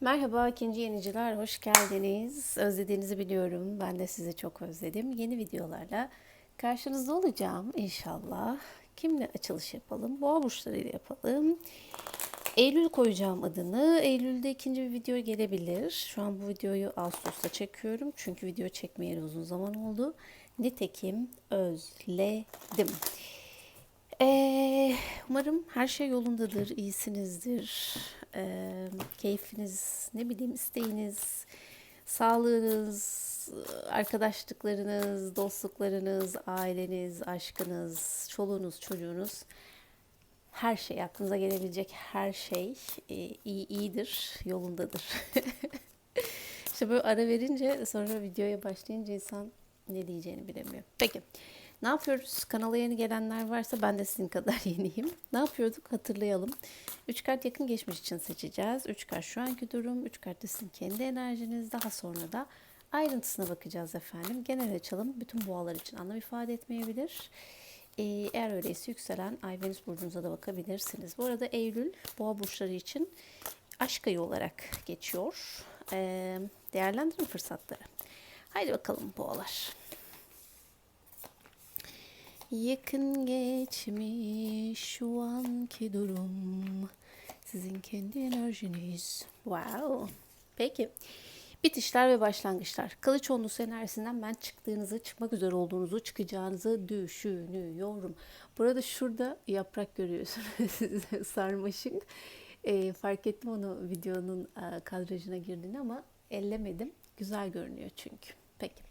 Merhaba ikinci yeniciler, hoş geldiniz. Özlediğinizi biliyorum. Ben de sizi çok özledim. Yeni videolarla karşınızda olacağım inşallah. Kimle açılış yapalım? Boğa burçlarıyla yapalım. Eylül koyacağım adını. Eylül'de ikinci bir video gelebilir. Şu an bu videoyu Ağustos'ta çekiyorum. Çünkü video çekmeyeli uzun zaman oldu. Nitekim özledim. Ee, umarım her şey yolundadır, iyisinizdir. Ee, keyfiniz, ne bileyim isteğiniz, sağlığınız, arkadaşlıklarınız, dostluklarınız, aileniz, aşkınız, çoluğunuz, çocuğunuz, her şey, aklınıza gelebilecek her şey e, iyi, iyidir, yolundadır. işte böyle ara verince sonra videoya başlayınca insan ne diyeceğini bilemiyor. Peki. Ne yapıyoruz? Kanala yeni gelenler varsa ben de sizin kadar yeniyim. Ne yapıyorduk? Hatırlayalım. 3 kart yakın geçmiş için seçeceğiz. 3 kart şu anki durum. 3 kart da sizin kendi enerjiniz. Daha sonra da ayrıntısına bakacağız efendim. Genel açalım. Bütün boğalar için anlam ifade etmeyebilir. Ee, eğer öyleyse yükselen Ay Venüs burcunuza da bakabilirsiniz. Bu arada Eylül boğa burçları için aşk ayı olarak geçiyor. Ee, değerlendirin fırsatları. Haydi bakalım boğalar. Yakın geçmiş şu anki durum. Sizin kendi enerjiniz. Wow. Peki. Bitişler ve başlangıçlar. Kılıç onlusu enerjisinden ben çıktığınızı, çıkmak üzere olduğunuzu, çıkacağınızı düşünüyorum. Burada şurada yaprak görüyorsunuz. Sarmaşık. E, fark ettim onu videonun e, kadrajına girdiğini ama ellemedim. Güzel görünüyor çünkü. Peki.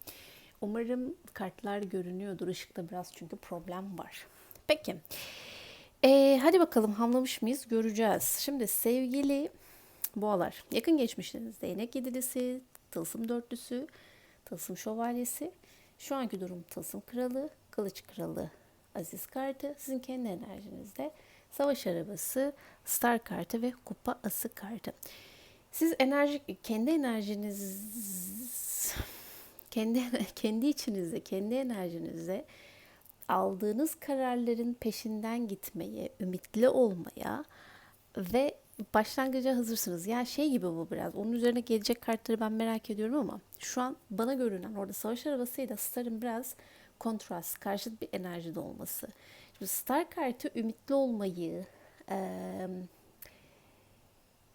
Umarım kartlar görünüyordur. Işıkta biraz çünkü problem var. Peki. Ee, hadi bakalım hamlamış mıyız? Göreceğiz. Şimdi sevgili boğalar. Yakın geçmişlerinizde değnek yedilisi, tılsım dörtlüsü, tılsım şövalyesi. Şu anki durum tılsım kralı, kılıç kralı, aziz kartı. Sizin kendi enerjinizde savaş arabası, star kartı ve kupa ası kartı. Siz enerji, kendi enerjiniz kendi kendi içinizde, kendi enerjinizde aldığınız kararların peşinden gitmeye, ümitli olmaya ve başlangıca hazırsınız. Yani şey gibi bu biraz. Onun üzerine gelecek kartları ben merak ediyorum ama şu an bana görünen orada savaş arabasıyla Star'ın biraz kontrast, karşıt bir enerjide olması. Şimdi Star kartı ümitli olmayı, e,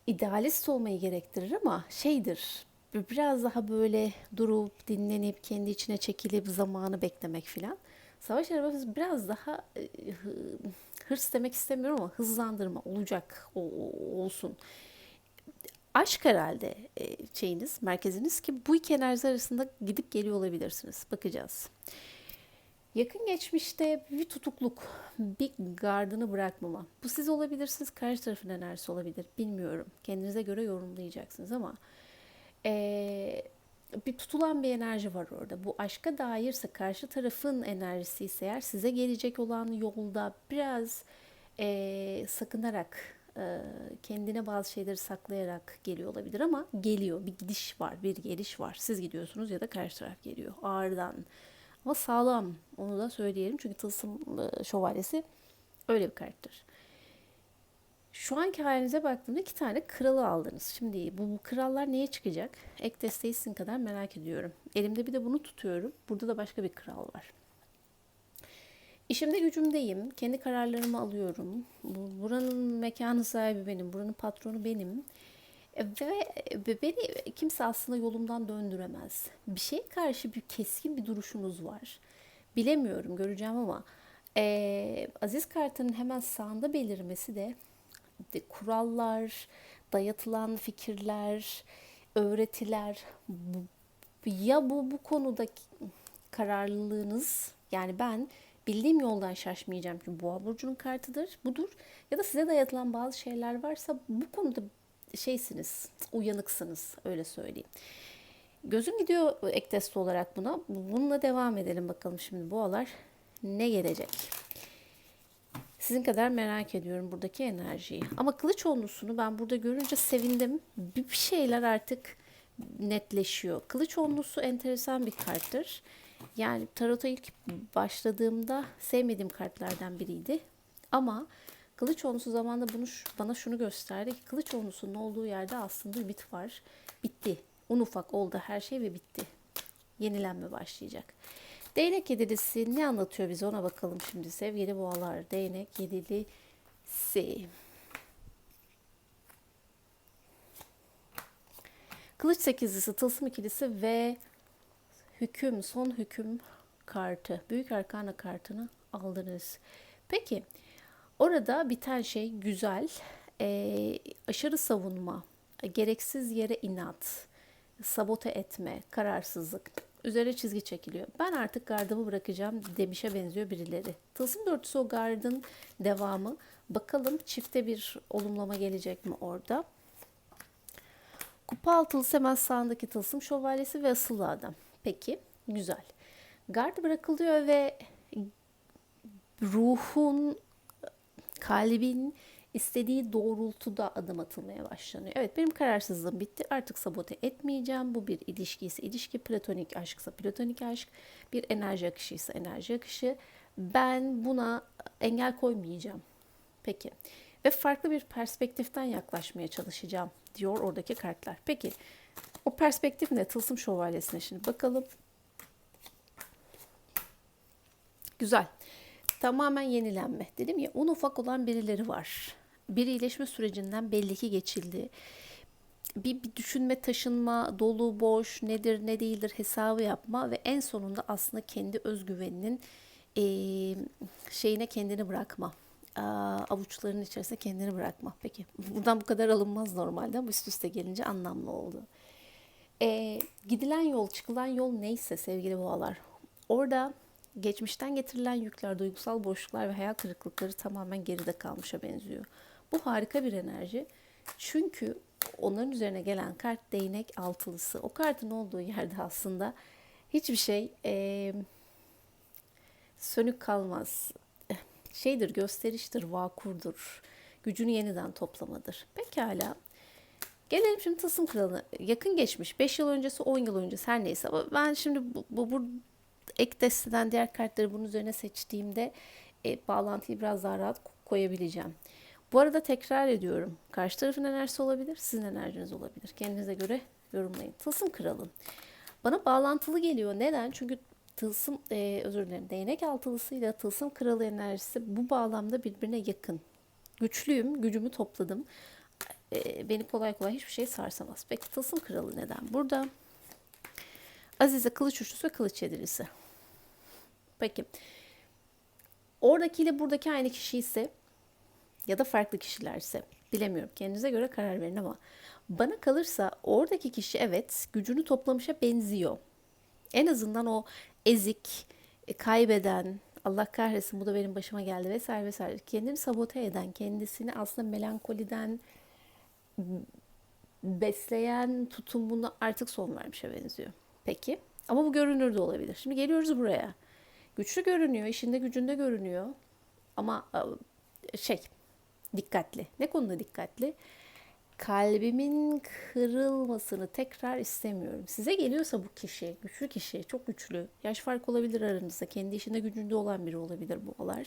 idealist olmayı gerektirir ama şeydir, biraz daha böyle durup dinlenip kendi içine çekilip zamanı beklemek filan. Savaş arabası biraz daha e, hırs demek istemiyorum ama hızlandırma olacak olsun. Aşk herhalde e, şeyiniz, merkeziniz ki bu iki enerji arasında gidip geliyor olabilirsiniz. Bakacağız. Yakın geçmişte bir tutukluk, bir gardını bırakmama. Bu siz olabilirsiniz, karşı tarafın enerjisi olabilir. Bilmiyorum. Kendinize göre yorumlayacaksınız ama e, bir tutulan bir enerji var orada. Bu aşka dairse karşı tarafın enerjisi ise eğer size gelecek olan yolda biraz e, sakınarak e, kendine bazı şeyleri saklayarak geliyor olabilir ama geliyor. Bir gidiş var, bir geliş var. Siz gidiyorsunuz ya da karşı taraf geliyor ağırdan. Ama sağlam onu da söyleyelim çünkü tılsım şövalyesi öyle bir karttır. Şu anki halinize baktığımda iki tane kralı aldınız. Şimdi bu, bu krallar neye çıkacak? Ek desteği sizin kadar merak ediyorum. Elimde bir de bunu tutuyorum. Burada da başka bir kral var. İşimde gücümdeyim. Kendi kararlarımı alıyorum. Buranın mekanı sahibi benim. Buranın patronu benim. Ve beni kimse aslında yolumdan döndüremez. Bir şeye karşı bir keskin bir duruşunuz var. Bilemiyorum, göreceğim ama e, Aziz Kart'ın hemen sağında belirmesi de kurallar, dayatılan fikirler, öğretiler ya bu bu konuda kararlılığınız yani ben bildiğim yoldan şaşmayacağım çünkü boğa burcunun kartıdır budur ya da size dayatılan bazı şeyler varsa bu konuda şeysiniz uyanıksınız öyle söyleyeyim. Gözüm gidiyor ek test olarak buna. Bununla devam edelim bakalım şimdi boğalar ne gelecek. Sizin kadar merak ediyorum buradaki enerjiyi. Ama kılıç onlusunu ben burada görünce sevindim. Bir şeyler artık netleşiyor. Kılıç onlusu enteresan bir karttır. Yani tarota ilk başladığımda sevmediğim kartlardan biriydi. Ama Kılıç onlusu zamanında bunu bana şunu gösterdi ki kılıç onlusunun olduğu yerde aslında ümit var. Bitti. Un ufak oldu her şey ve bitti. Yenilenme başlayacak. Değnek yedilisi ne anlatıyor bize ona bakalım şimdi sevgili boğalar. Değnek yedilisi. Kılıç sekizlisi, tılsım ikilisi ve hüküm, son hüküm kartı. Büyük Arkana kartını aldınız. Peki orada biten şey güzel. Ee, aşırı savunma, gereksiz yere inat, sabote etme, kararsızlık. Üzerine çizgi çekiliyor. Ben artık gardımı bırakacağım demişe benziyor birileri. Tılsım dörtüsü o gardın devamı. Bakalım çifte bir olumlama gelecek mi orada? Kupa altılısı hemen sağındaki tılsım şövalyesi ve asıllı adam. Peki, güzel. Gard bırakılıyor ve ruhun, kalbin istediği doğrultuda adım atılmaya başlanıyor. Evet benim kararsızlığım bitti. Artık sabote etmeyeceğim. Bu bir ilişki ise ilişki, platonik aşksa platonik aşk, bir enerji akışı ise enerji akışı. Ben buna engel koymayacağım. Peki. Ve farklı bir perspektiften yaklaşmaya çalışacağım diyor oradaki kartlar. Peki o perspektif ne? Tılsım şövalyesine şimdi bakalım. Güzel. Tamamen yenilenme. Dedim ya un ufak olan birileri var. Bir iyileşme sürecinden belli ki geçildi. Bir, bir düşünme, taşınma, dolu, boş, nedir, ne değildir hesabı yapma ve en sonunda aslında kendi özgüveninin eee, şeyine kendini bırakma. Aa, avuçların içerisinde kendini bırakma. Peki buradan bu kadar alınmaz normalde ama üst üste gelince anlamlı oldu. Ee, gidilen yol, çıkılan yol neyse sevgili boğalar. Orada geçmişten getirilen yükler, duygusal boşluklar ve hayal kırıklıkları tamamen geride kalmışa benziyor. Bu harika bir enerji. Çünkü onların üzerine gelen kart değnek altılısı. O kartın olduğu yerde aslında hiçbir şey eee, sönük kalmaz. Şeydir, gösteriştir, vakurdur. Gücünü yeniden toplamadır. Pekala. Gelelim şimdi Tılsım Kralı'na. Yakın geçmiş. 5 yıl öncesi, 10 yıl öncesi her neyse. Ama ben şimdi bu, bu, bu ek desteden diğer kartları bunun üzerine seçtiğimde e, bağlantıyı biraz daha rahat koyabileceğim. Bu arada tekrar ediyorum. Karşı tarafın enerjisi olabilir, sizin enerjiniz olabilir. Kendinize göre yorumlayın. Tılsım Kralı. Bana bağlantılı geliyor. Neden? Çünkü tılsım, e, özür dilerim, değnek altılısıyla tılsım kralı enerjisi bu bağlamda birbirine yakın. Güçlüyüm, gücümü topladım. E, beni kolay kolay hiçbir şey sarsamaz. Peki tılsım kralı neden? Burada Azize kılıç üçlüsü ve kılıç yedilisi. Peki. Oradakiyle buradaki aynı kişi ise ya da farklı kişilerse bilemiyorum. Kendinize göre karar verin ama bana kalırsa oradaki kişi evet gücünü toplamışa benziyor. En azından o ezik, e, kaybeden, Allah kahretsin bu da benim başıma geldi vesaire vesaire. Kendini sabote eden, kendisini aslında melankoliden besleyen tutumuna artık son vermişe benziyor. Peki. Ama bu görünür de olabilir. Şimdi geliyoruz buraya. Güçlü görünüyor, işinde gücünde görünüyor. Ama e, şey, dikkatli. Ne konuda dikkatli? Kalbimin kırılmasını tekrar istemiyorum. Size geliyorsa bu kişi, güçlü kişi, çok güçlü. Yaş farkı olabilir aranızda. Kendi işinde gücünde olan biri olabilir bu olar.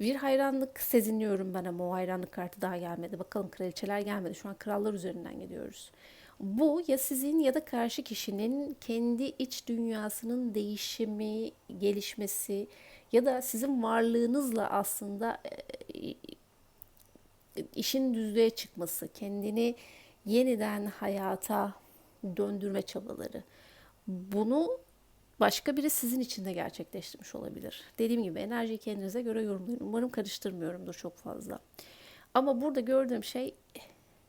Bir hayranlık sezinliyorum ben ama o hayranlık kartı daha gelmedi. Bakalım kraliçeler gelmedi. Şu an krallar üzerinden gidiyoruz. Bu ya sizin ya da karşı kişinin kendi iç dünyasının değişimi, gelişmesi ya da sizin varlığınızla aslında e, işin düzlüğe çıkması, kendini yeniden hayata döndürme çabaları. Bunu başka biri sizin için de gerçekleştirmiş olabilir. Dediğim gibi enerjiyi kendinize göre yorumlayın. Umarım karıştırmıyorumdur çok fazla. Ama burada gördüğüm şey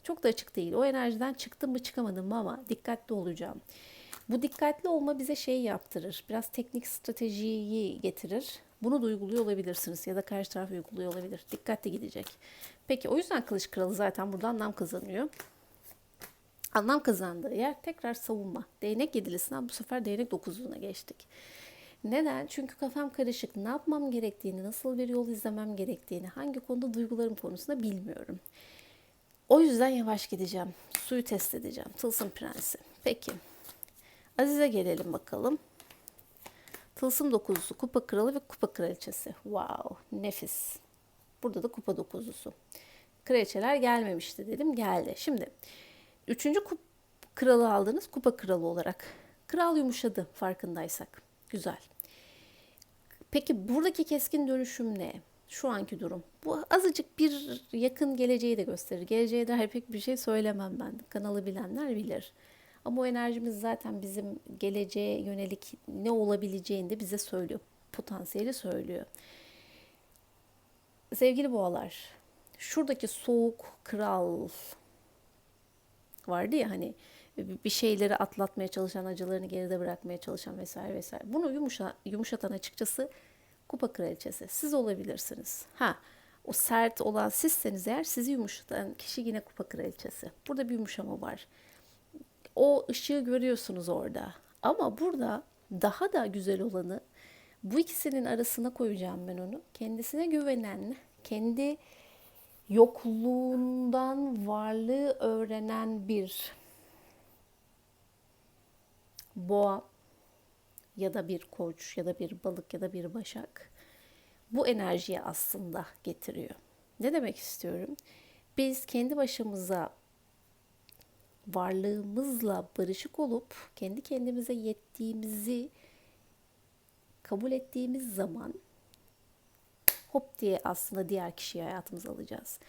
çok da açık değil. O enerjiden çıktım mı çıkamadım mı ama dikkatli olacağım. Bu dikkatli olma bize şey yaptırır. Biraz teknik stratejiyi getirir. Bunu da uyguluyor olabilirsiniz ya da karşı taraf uyguluyor olabilir. Dikkatli gidecek. Peki o yüzden Kılıç Kralı zaten burada anlam kazanıyor. Anlam kazandığı yer tekrar savunma. Değnek yedilisinden bu sefer değnek dokuzluğuna geçtik. Neden? Çünkü kafam karışık. Ne yapmam gerektiğini, nasıl bir yol izlemem gerektiğini, hangi konuda duygularım konusunda bilmiyorum. O yüzden yavaş gideceğim. Suyu test edeceğim. Tılsım Prensi. Peki. Azize gelelim bakalım. Tılsım dokuzlusu, kupa kralı ve kupa kraliçesi. Wow, nefis. Burada da kupa dokuzlusu. Kraliçeler gelmemişti dedim. Geldi. Şimdi üçüncü kup kralı aldınız kupa kralı olarak. Kral yumuşadı farkındaysak. Güzel. Peki buradaki keskin dönüşüm ne? Şu anki durum. Bu azıcık bir yakın geleceği de gösterir. Geleceğe dair pek bir şey söylemem ben. Kanalı bilenler bilir. Ama o enerjimiz zaten bizim geleceğe yönelik ne olabileceğini de bize söylüyor. Potansiyeli söylüyor. Sevgili boğalar, şuradaki soğuk kral vardı ya hani bir şeyleri atlatmaya çalışan, acılarını geride bırakmaya çalışan vesaire vesaire. Bunu yumuşa, yumuşatan açıkçası kupa kraliçesi. Siz olabilirsiniz. Ha, o sert olan sizseniz eğer sizi yumuşatan kişi yine kupa kraliçesi. Burada bir yumuşama var. O ışığı görüyorsunuz orada. Ama burada daha da güzel olanı bu ikisinin arasına koyacağım ben onu. Kendisine güvenen, kendi yokluğundan varlığı öğrenen bir boğa ya da bir koç ya da bir balık ya da bir başak bu enerjiyi aslında getiriyor. Ne demek istiyorum? Biz kendi başımıza varlığımızla barışık olup kendi kendimize yettiğimizi kabul ettiğimiz zaman hop diye aslında diğer kişiyi hayatımıza alacağız.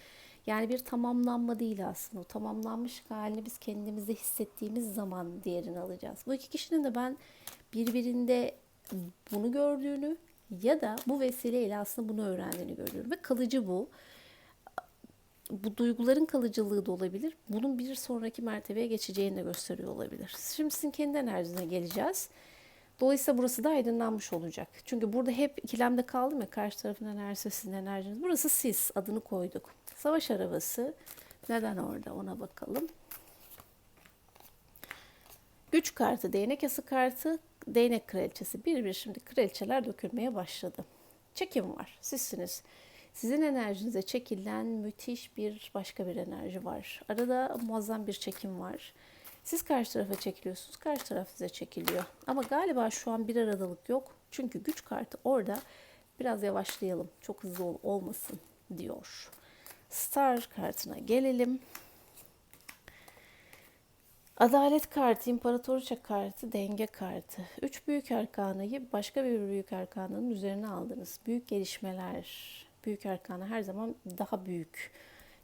Yani bir tamamlanma değil aslında. O tamamlanmış halini biz kendimize hissettiğimiz zaman diğerini alacağız. Bu iki kişinin de ben birbirinde bunu gördüğünü ya da bu vesileyle aslında bunu öğrendiğini görüyorum. Ve kalıcı bu. Bu duyguların kalıcılığı da olabilir. Bunun bir sonraki mertebeye geçeceğini de gösteriyor olabilir. Şimdi sizin kendi enerjinize geleceğiz. Dolayısıyla burası da aydınlanmış olacak. Çünkü burada hep ikilemde kaldım ya karşı tarafın enerjisi sizin enerjiniz. Burası siz adını koyduk. Savaş arabası neden orada ona bakalım. Güç kartı, değnek yası kartı, değnek kraliçesi. Bir bir şimdi kraliçeler dökülmeye başladı. Çekim var. Sizsiniz. Sizin enerjinize çekilen müthiş bir başka bir enerji var. Arada muazzam bir çekim var. Siz karşı tarafa çekiliyorsunuz, karşı taraf size çekiliyor. Ama galiba şu an bir aradalık yok. Çünkü güç kartı orada biraz yavaşlayalım, çok hızlı ol, olmasın diyor. Star kartına gelelim. Adalet kartı, imparatoriçe kartı, denge kartı. Üç büyük arkanayı başka bir büyük arkananın üzerine aldınız. Büyük gelişmeler, büyük arkana her zaman daha büyük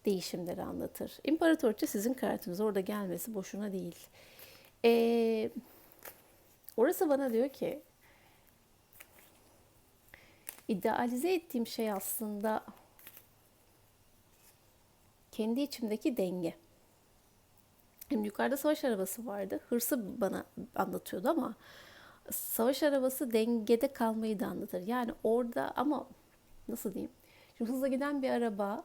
değişimleri anlatır. İmparatoriçe sizin kartınız orada gelmesi boşuna değil. Ee, orası bana diyor ki idealize ettiğim şey aslında kendi içimdeki denge. Şimdi yukarıda savaş arabası vardı. Hırsı bana anlatıyordu ama savaş arabası dengede kalmayı da anlatır. Yani orada ama nasıl diyeyim? Şimdi hızla giden bir araba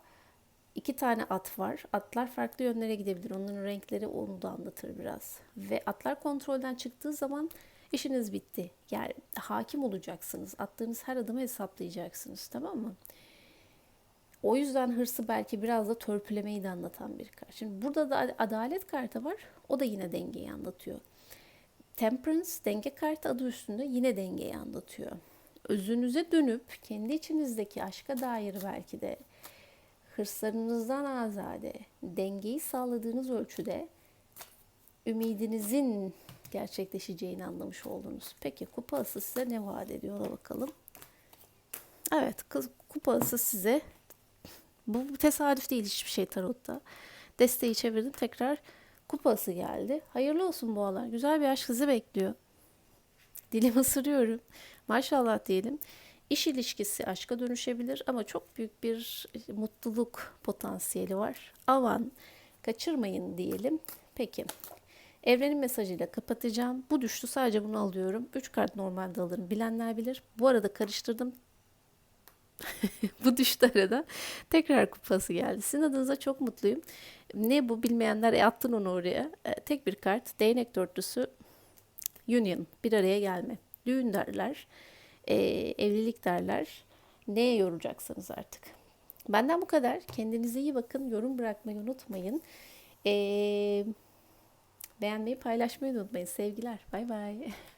iki tane at var. Atlar farklı yönlere gidebilir. Onların renkleri onu da anlatır biraz. Ve atlar kontrolden çıktığı zaman işiniz bitti. Yani hakim olacaksınız. Attığınız her adımı hesaplayacaksınız. Tamam mı? O yüzden hırsı belki biraz da törpülemeyi de anlatan bir kart. Şimdi burada da adalet kartı var. O da yine dengeyi anlatıyor. Temperance denge kartı adı üstünde yine dengeyi anlatıyor. Özünüze dönüp kendi içinizdeki aşka dair belki de hırslarınızdan azade, dengeyi sağladığınız ölçüde ümidinizin gerçekleşeceğini anlamış oldunuz. Peki kupa ası size ne vaat ediyor ona bakalım. Evet kupa ası size bu tesadüf değil hiçbir şey tarotta. Desteği çevirdim tekrar kupası geldi. Hayırlı olsun boğalar. Güzel bir aşk sizi bekliyor. Dilimi ısırıyorum. Maşallah diyelim. İş ilişkisi aşka dönüşebilir ama çok büyük bir mutluluk potansiyeli var. Avan kaçırmayın diyelim. Peki. Evrenin mesajıyla kapatacağım. Bu düştü sadece bunu alıyorum. 3 kart normalde alırım. Bilenler bilir. Bu arada karıştırdım. bu düştü arada. Tekrar kupası geldi. Sizin adınıza çok mutluyum. Ne bu bilmeyenler e, attın onu oraya. E, tek bir kart. Değnek dörtlüsü Union. Bir araya gelme. Düğün derler. E, evlilik derler. Neye yoracaksınız artık? Benden bu kadar. Kendinize iyi bakın. Yorum bırakmayı unutmayın. Eee beğenmeyi paylaşmayı unutmayın. Sevgiler. Bay bay.